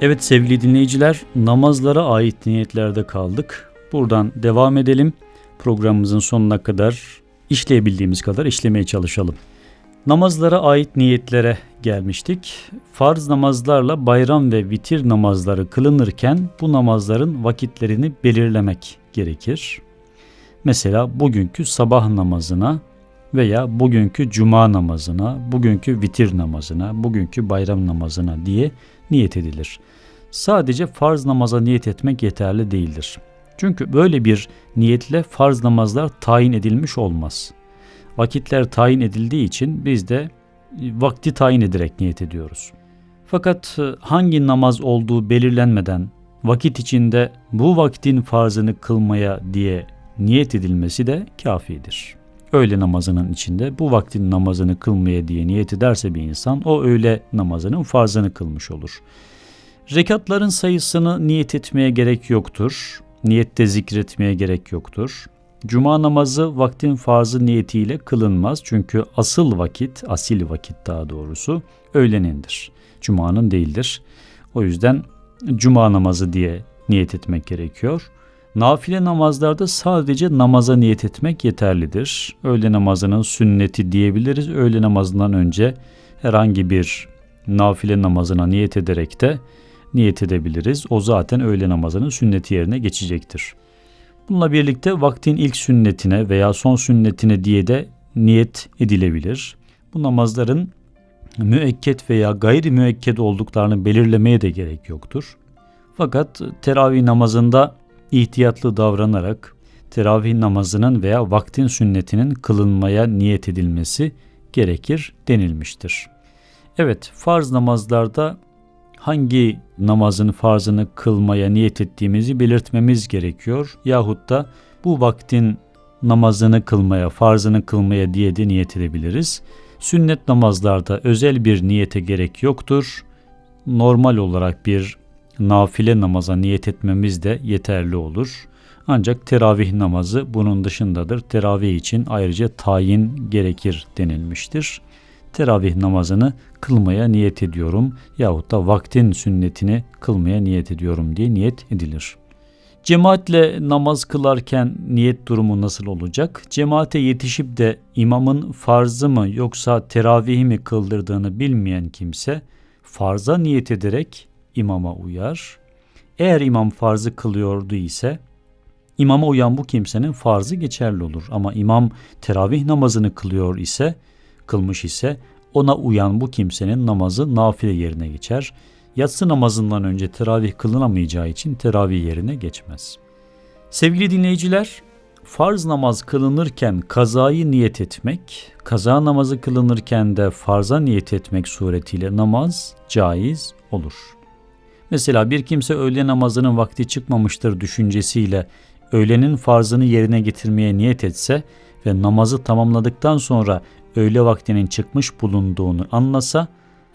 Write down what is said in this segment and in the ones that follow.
Evet sevgili dinleyiciler, namazlara ait niyetlerde kaldık. Buradan devam edelim. Programımızın sonuna kadar işleyebildiğimiz kadar işlemeye çalışalım. Namazlara ait niyetlere gelmiştik. Farz namazlarla bayram ve vitir namazları kılınırken bu namazların vakitlerini belirlemek gerekir. Mesela bugünkü sabah namazına veya bugünkü cuma namazına, bugünkü vitir namazına, bugünkü bayram namazına diye niyet edilir. Sadece farz namaza niyet etmek yeterli değildir. Çünkü böyle bir niyetle farz namazlar tayin edilmiş olmaz. Vakitler tayin edildiği için biz de vakti tayin ederek niyet ediyoruz. Fakat e, hangi namaz olduğu belirlenmeden vakit içinde bu vaktin farzını kılmaya diye niyet edilmesi de kafidir. Öğle namazının içinde bu vaktin namazını kılmaya diye niyet ederse bir insan o öğle namazının farzını kılmış olur. Rekatların sayısını niyet etmeye gerek yoktur. Niyette zikretmeye gerek yoktur. Cuma namazı vaktin farzı niyetiyle kılınmaz. Çünkü asıl vakit, asil vakit daha doğrusu öğlenindir. Cuma'nın değildir. O yüzden cuma namazı diye niyet etmek gerekiyor. Nafile namazlarda sadece namaza niyet etmek yeterlidir. Öğle namazının sünneti diyebiliriz. Öğle namazından önce herhangi bir nafile namazına niyet ederek de niyet edebiliriz. O zaten öğle namazının sünneti yerine geçecektir. Bununla birlikte vaktin ilk sünnetine veya son sünnetine diye de niyet edilebilir. Bu namazların müekket veya gayri müekket olduklarını belirlemeye de gerek yoktur. Fakat teravih namazında ihtiyatlı davranarak teravih namazının veya vaktin sünnetinin kılınmaya niyet edilmesi gerekir denilmiştir. Evet farz namazlarda hangi namazın farzını kılmaya niyet ettiğimizi belirtmemiz gerekiyor. Yahut da bu vaktin namazını kılmaya, farzını kılmaya diye de niyet edebiliriz. Sünnet namazlarda özel bir niyete gerek yoktur. Normal olarak bir nafile namaza niyet etmemiz de yeterli olur. Ancak teravih namazı bunun dışındadır. Teravih için ayrıca tayin gerekir denilmiştir teravih namazını kılmaya niyet ediyorum yahut da vaktin sünnetini kılmaya niyet ediyorum diye niyet edilir. Cemaatle namaz kılarken niyet durumu nasıl olacak? Cemaate yetişip de imamın farzı mı yoksa teravihi mi kıldırdığını bilmeyen kimse farza niyet ederek imama uyar. Eğer imam farzı kılıyordu ise imama uyan bu kimsenin farzı geçerli olur. Ama imam teravih namazını kılıyor ise kılmış ise ona uyan bu kimsenin namazı nafile yerine geçer. Yatsı namazından önce teravih kılınamayacağı için teravih yerine geçmez. Sevgili dinleyiciler, farz namaz kılınırken kazayı niyet etmek, kaza namazı kılınırken de farza niyet etmek suretiyle namaz caiz olur. Mesela bir kimse öğle namazının vakti çıkmamıştır düşüncesiyle öğlenin farzını yerine getirmeye niyet etse ve namazı tamamladıktan sonra öğle vaktinin çıkmış bulunduğunu anlasa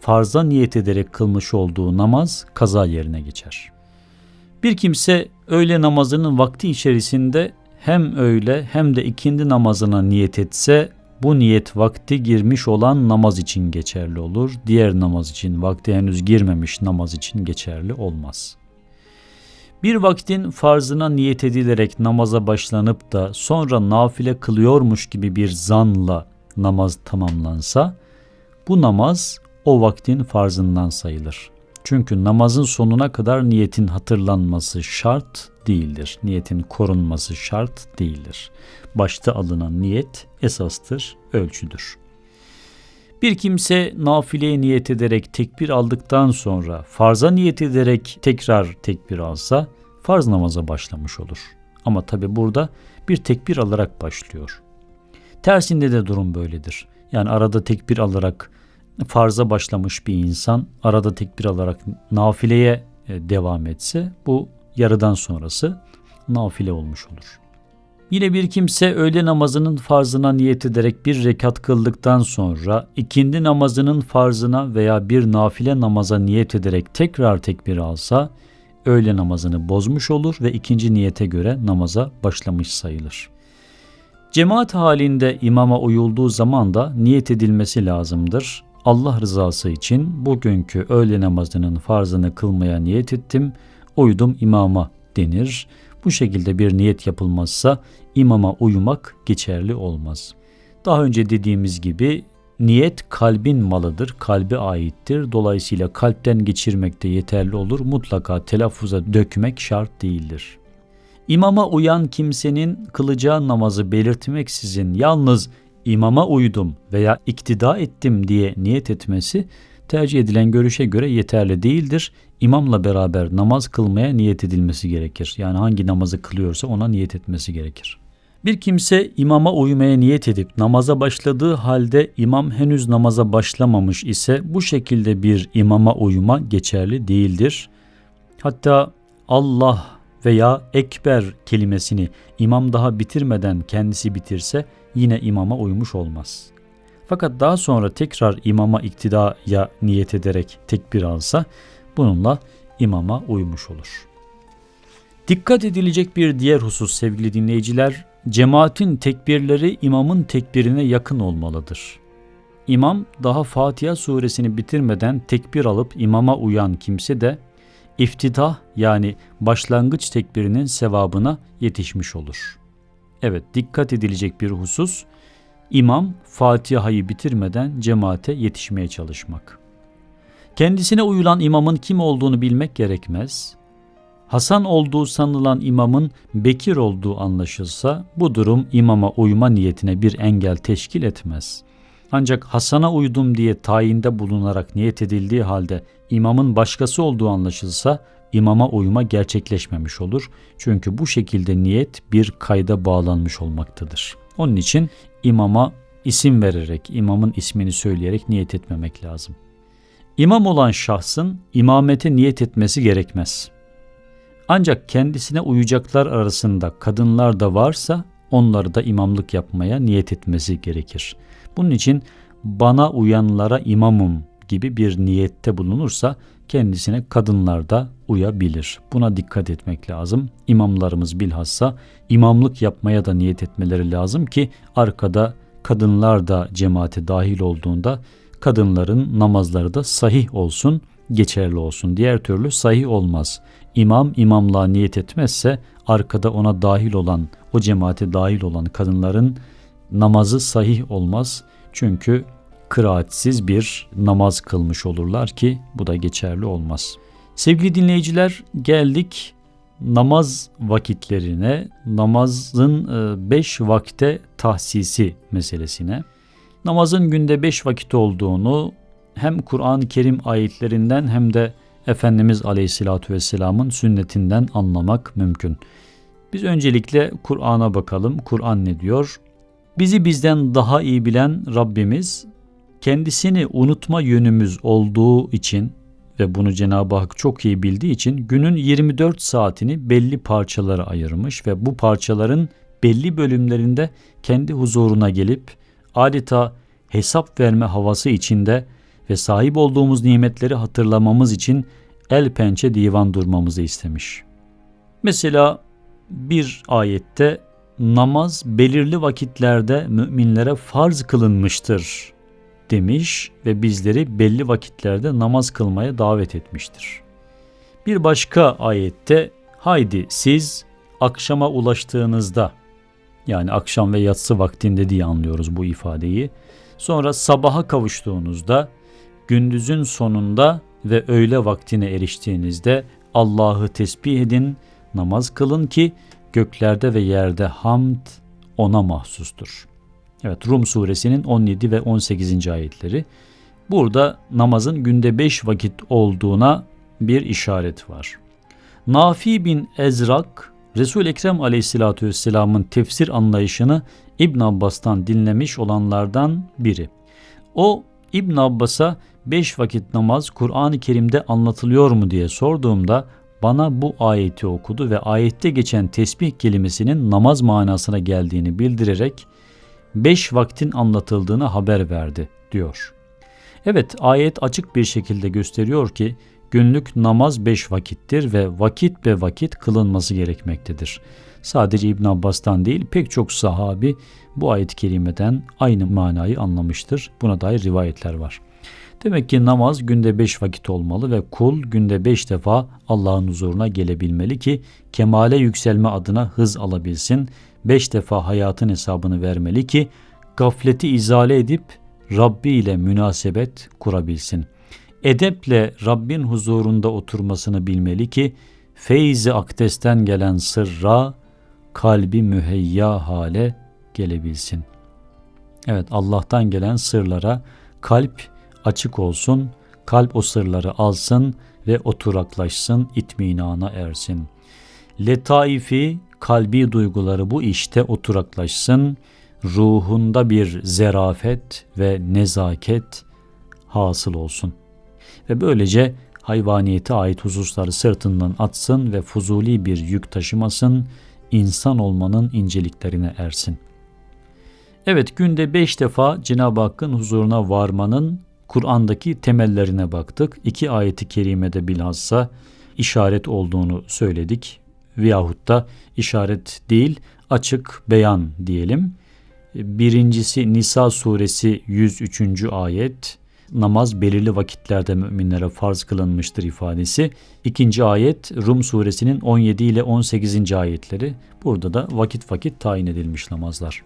farza niyet ederek kılmış olduğu namaz kaza yerine geçer. Bir kimse öğle namazının vakti içerisinde hem öğle hem de ikindi namazına niyet etse bu niyet vakti girmiş olan namaz için geçerli olur. Diğer namaz için vakti henüz girmemiş namaz için geçerli olmaz. Bir vaktin farzına niyet edilerek namaza başlanıp da sonra nafile kılıyormuş gibi bir zanla namaz tamamlansa bu namaz o vaktin farzından sayılır. Çünkü namazın sonuna kadar niyetin hatırlanması şart değildir. Niyetin korunması şart değildir. Başta alınan niyet esastır, ölçüdür. Bir kimse nafileye niyet ederek tekbir aldıktan sonra farza niyet ederek tekrar tekbir alsa farz namaza başlamış olur. Ama tabi burada bir tekbir alarak başlıyor. Tersinde de durum böyledir. Yani arada tekbir alarak farza başlamış bir insan arada tekbir alarak nafileye e, devam etse bu yarıdan sonrası nafile olmuş olur. Yine bir kimse öğle namazının farzına niyet ederek bir rekat kıldıktan sonra ikindi namazının farzına veya bir nafile namaza niyet ederek tekrar tekbir alsa öğle namazını bozmuş olur ve ikinci niyete göre namaza başlamış sayılır. Cemaat halinde imama uyulduğu zaman da niyet edilmesi lazımdır. Allah rızası için bugünkü öğle namazının farzını kılmaya niyet ettim, uydum imama denir. Bu şekilde bir niyet yapılmazsa imama uyumak geçerli olmaz. Daha önce dediğimiz gibi niyet kalbin malıdır, kalbe aittir. Dolayısıyla kalpten geçirmek de yeterli olur. Mutlaka telaffuza dökmek şart değildir. İmama uyan kimsenin kılacağı namazı belirtmeksizin yalnız imama uydum veya iktida ettim diye niyet etmesi tercih edilen görüşe göre yeterli değildir. İmamla beraber namaz kılmaya niyet edilmesi gerekir. Yani hangi namazı kılıyorsa ona niyet etmesi gerekir. Bir kimse imama uymaya niyet edip namaza başladığı halde imam henüz namaza başlamamış ise bu şekilde bir imama uyma geçerli değildir. Hatta Allah veya ekber kelimesini imam daha bitirmeden kendisi bitirse yine imama uymuş olmaz. Fakat daha sonra tekrar imama iktidaya niyet ederek tekbir alsa bununla imama uymuş olur. Dikkat edilecek bir diğer husus sevgili dinleyiciler, cemaatin tekbirleri imamın tekbirine yakın olmalıdır. İmam daha Fatiha suresini bitirmeden tekbir alıp imama uyan kimse de iftitah yani başlangıç tekbirinin sevabına yetişmiş olur. Evet dikkat edilecek bir husus imam Fatiha'yı bitirmeden cemaate yetişmeye çalışmak. Kendisine uyulan imamın kim olduğunu bilmek gerekmez. Hasan olduğu sanılan imamın Bekir olduğu anlaşılsa bu durum imama uyma niyetine bir engel teşkil etmez. Ancak Hasan'a uydum diye tayinde bulunarak niyet edildiği halde imamın başkası olduğu anlaşılsa imama uyma gerçekleşmemiş olur. Çünkü bu şekilde niyet bir kayda bağlanmış olmaktadır. Onun için imama isim vererek, imamın ismini söyleyerek niyet etmemek lazım. İmam olan şahsın imamete niyet etmesi gerekmez. Ancak kendisine uyacaklar arasında kadınlar da varsa onları da imamlık yapmaya niyet etmesi gerekir. Bunun için bana uyanlara imamım gibi bir niyette bulunursa kendisine kadınlar da uyabilir. Buna dikkat etmek lazım. İmamlarımız bilhassa imamlık yapmaya da niyet etmeleri lazım ki arkada kadınlar da cemaate dahil olduğunda kadınların namazları da sahih olsun, geçerli olsun. Diğer türlü sahih olmaz. İmam imamlığa niyet etmezse arkada ona dahil olan, o cemaate dahil olan kadınların namazı sahih olmaz. Çünkü kıraatsiz bir namaz kılmış olurlar ki bu da geçerli olmaz. Sevgili dinleyiciler geldik namaz vakitlerine, namazın e, beş vakte tahsisi meselesine. Namazın günde beş vakit olduğunu hem Kur'an-ı Kerim ayetlerinden hem de Efendimiz Aleyhisselatü Vesselam'ın sünnetinden anlamak mümkün. Biz öncelikle Kur'an'a bakalım. Kur'an ne diyor? Bizi bizden daha iyi bilen Rabbimiz kendisini unutma yönümüz olduğu için ve bunu Cenab-ı Hak çok iyi bildiği için günün 24 saatini belli parçalara ayırmış ve bu parçaların belli bölümlerinde kendi huzuruna gelip adeta hesap verme havası içinde ve sahip olduğumuz nimetleri hatırlamamız için el pençe divan durmamızı istemiş. Mesela bir ayette namaz belirli vakitlerde müminlere farz kılınmıştır demiş ve bizleri belli vakitlerde namaz kılmaya davet etmiştir. Bir başka ayette haydi siz akşama ulaştığınızda yani akşam ve yatsı vaktinde diye anlıyoruz bu ifadeyi. Sonra sabaha kavuştuğunuzda gündüzün sonunda ve öğle vaktine eriştiğinizde Allah'ı tesbih edin, namaz kılın ki göklerde ve yerde hamd ona mahsustur. Evet Rum suresinin 17 ve 18. ayetleri. Burada namazın günde 5 vakit olduğuna bir işaret var. Nafi bin Ezrak Resul Ekrem Aleyhisselatü Vesselam'ın tefsir anlayışını İbn Abbas'tan dinlemiş olanlardan biri. O İbn Abbas'a 5 vakit namaz Kur'an-ı Kerim'de anlatılıyor mu diye sorduğumda bana bu ayeti okudu ve ayette geçen tesbih kelimesinin namaz manasına geldiğini bildirerek beş vaktin anlatıldığını haber verdi diyor. Evet ayet açık bir şekilde gösteriyor ki günlük namaz beş vakittir ve vakit be vakit kılınması gerekmektedir. Sadece İbn Abbas'tan değil pek çok sahabi bu ayet-i kerimeden aynı manayı anlamıştır. Buna dair rivayetler var. Demek ki namaz günde beş vakit olmalı ve kul günde beş defa Allah'ın huzuruna gelebilmeli ki kemale yükselme adına hız alabilsin. Beş defa hayatın hesabını vermeli ki gafleti izale edip Rabbi ile münasebet kurabilsin. Edeple Rabbin huzurunda oturmasını bilmeli ki feyzi akdesten gelen sırra kalbi müheyya hale gelebilsin. Evet Allah'tan gelen sırlara kalp açık olsun, kalp o sırları alsın ve oturaklaşsın, itminana ersin. Letaifi, kalbi duyguları bu işte oturaklaşsın, ruhunda bir zerafet ve nezaket hasıl olsun. Ve böylece hayvaniyete ait hususları sırtından atsın ve fuzuli bir yük taşımasın, insan olmanın inceliklerine ersin. Evet günde beş defa Cenab-ı Hakk'ın huzuruna varmanın Kur'an'daki temellerine baktık. İki ayeti kerimede bilhassa işaret olduğunu söyledik. Veyahut da işaret değil açık beyan diyelim. Birincisi Nisa suresi 103. ayet namaz belirli vakitlerde müminlere farz kılınmıştır ifadesi. İkinci ayet Rum suresinin 17 ile 18. ayetleri. Burada da vakit vakit tayin edilmiş namazlar.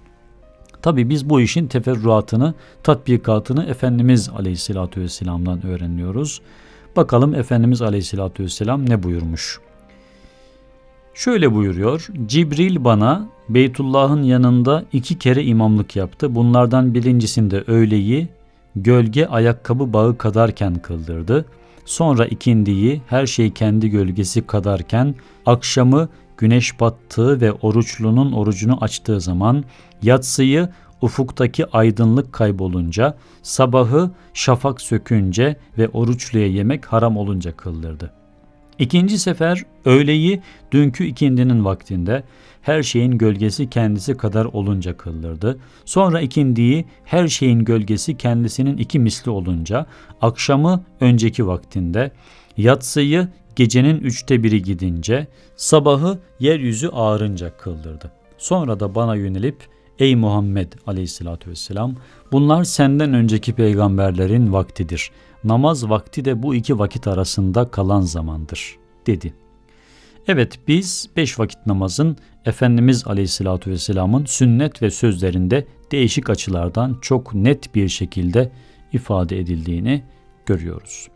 Tabi biz bu işin teferruatını, tatbikatını Efendimiz Aleyhisselatü Vesselam'dan öğreniyoruz. Bakalım Efendimiz Aleyhisselatü Vesselam ne buyurmuş? Şöyle buyuruyor, Cibril bana Beytullah'ın yanında iki kere imamlık yaptı. Bunlardan birincisinde öğleyi gölge ayakkabı bağı kadarken kıldırdı. Sonra ikindiyi her şey kendi gölgesi kadarken akşamı güneş battığı ve oruçlunun orucunu açtığı zaman yatsıyı ufuktaki aydınlık kaybolunca, sabahı şafak sökünce ve oruçluya yemek haram olunca kıldırdı. İkinci sefer öğleyi dünkü ikindinin vaktinde her şeyin gölgesi kendisi kadar olunca kıldırdı. Sonra ikindiyi her şeyin gölgesi kendisinin iki misli olunca, akşamı önceki vaktinde, yatsıyı gecenin üçte biri gidince, sabahı yeryüzü ağarınca kıldırdı. Sonra da bana yönelip, Ey Muhammed aleyhissalatü vesselam, bunlar senden önceki peygamberlerin vaktidir. Namaz vakti de bu iki vakit arasında kalan zamandır, dedi. Evet biz beş vakit namazın Efendimiz Aleyhisselatü Vesselam'ın sünnet ve sözlerinde değişik açılardan çok net bir şekilde ifade edildiğini görüyoruz.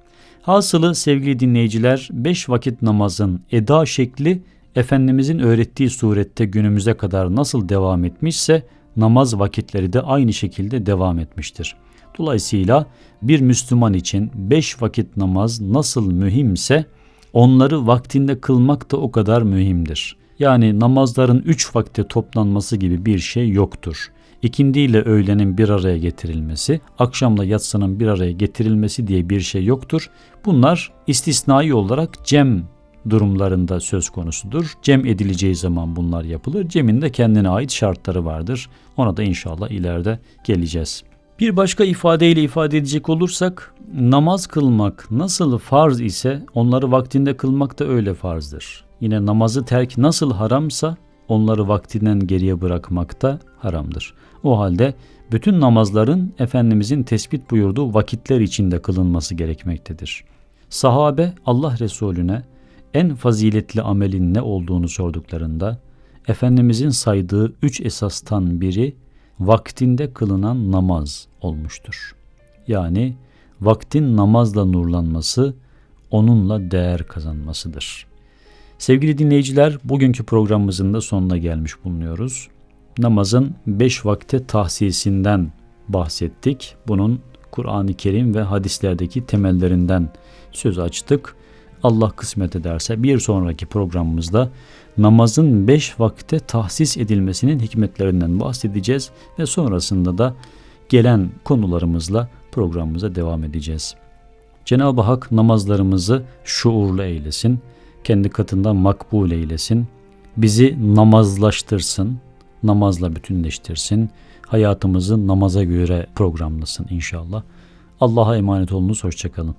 Hasılı sevgili dinleyiciler beş vakit namazın eda şekli Efendimizin öğrettiği surette günümüze kadar nasıl devam etmişse namaz vakitleri de aynı şekilde devam etmiştir. Dolayısıyla bir Müslüman için beş vakit namaz nasıl mühimse onları vaktinde kılmak da o kadar mühimdir. Yani namazların üç vakte toplanması gibi bir şey yoktur. İkindi ile öğlenin bir araya getirilmesi, akşamla yatsının bir araya getirilmesi diye bir şey yoktur. Bunlar istisnai olarak cem durumlarında söz konusudur. Cem edileceği zaman bunlar yapılır. Cemin de kendine ait şartları vardır. Ona da inşallah ileride geleceğiz. Bir başka ifadeyle ifade edecek olursak namaz kılmak nasıl farz ise onları vaktinde kılmak da öyle farzdır. Yine namazı terk nasıl haramsa onları vaktinden geriye bırakmak da haramdır. O halde bütün namazların Efendimizin tespit buyurduğu vakitler içinde kılınması gerekmektedir. Sahabe Allah Resulüne en faziletli amelin ne olduğunu sorduklarında Efendimizin saydığı üç esastan biri vaktinde kılınan namaz olmuştur. Yani vaktin namazla nurlanması, onunla değer kazanmasıdır. Sevgili dinleyiciler, bugünkü programımızın da sonuna gelmiş bulunuyoruz. Namazın beş vakte tahsisinden bahsettik. Bunun Kur'an-ı Kerim ve hadislerdeki temellerinden söz açtık. Allah kısmet ederse bir sonraki programımızda namazın beş vakte tahsis edilmesinin hikmetlerinden bahsedeceğiz ve sonrasında da gelen konularımızla programımıza devam edeceğiz. Cenab-ı Hak namazlarımızı şuurlu eylesin, kendi katında makbul eylesin, bizi namazlaştırsın, namazla bütünleştirsin, hayatımızı namaza göre programlasın inşallah. Allah'a emanet olunuz, hoşçakalın.